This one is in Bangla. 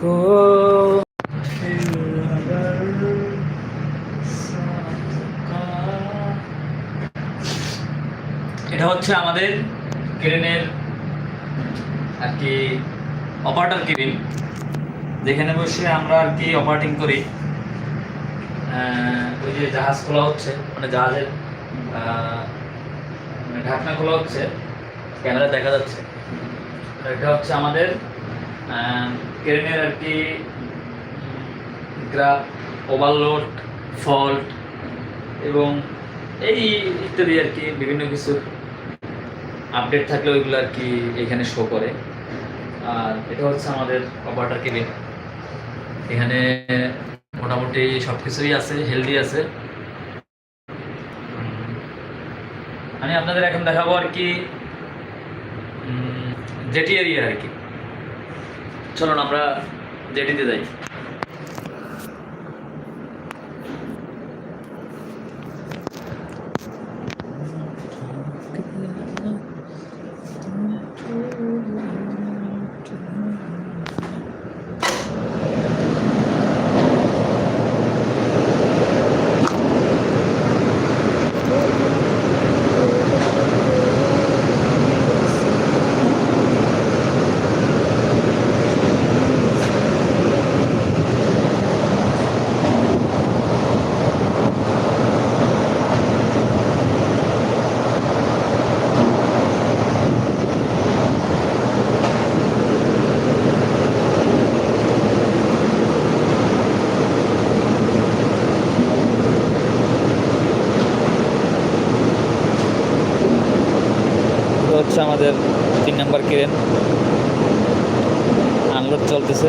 এটা হচ্ছে আমাদের ক্রেনের আর কি অপারেটর কেবিন যেখানে বসে আমরা আর কি অপারেটিং করি। ওই যে জাহাজ খোলা হচ্ছে মানে জাহাজের মানে ঢাকনা খোলা হচ্ছে, ক্যামেরা দেখা যাচ্ছে। এটা হচ্ছে আমাদের ক্রেনের আর কি গ্রাফ ওভারলোড ফল্ট এবং এই ইত্যাদি আর কি বিভিন্ন কিছু আপডেট থাকলে ওইগুলো আর কি এখানে শো করে। আর এটা হচ্ছে আমাদের অপারেটর কেবিন। এখানে মোটামুটি সব কিছুই আছে হেলদি আছে। আমি আপনাদের এখন দেখাবো আর কি জেটি এরিয়া আর কি। চলুন আমরা দেরিতে যাই। হচ্ছে আমাদের তিন নাম্বার ক্রেন। আনলোড চলতেছে।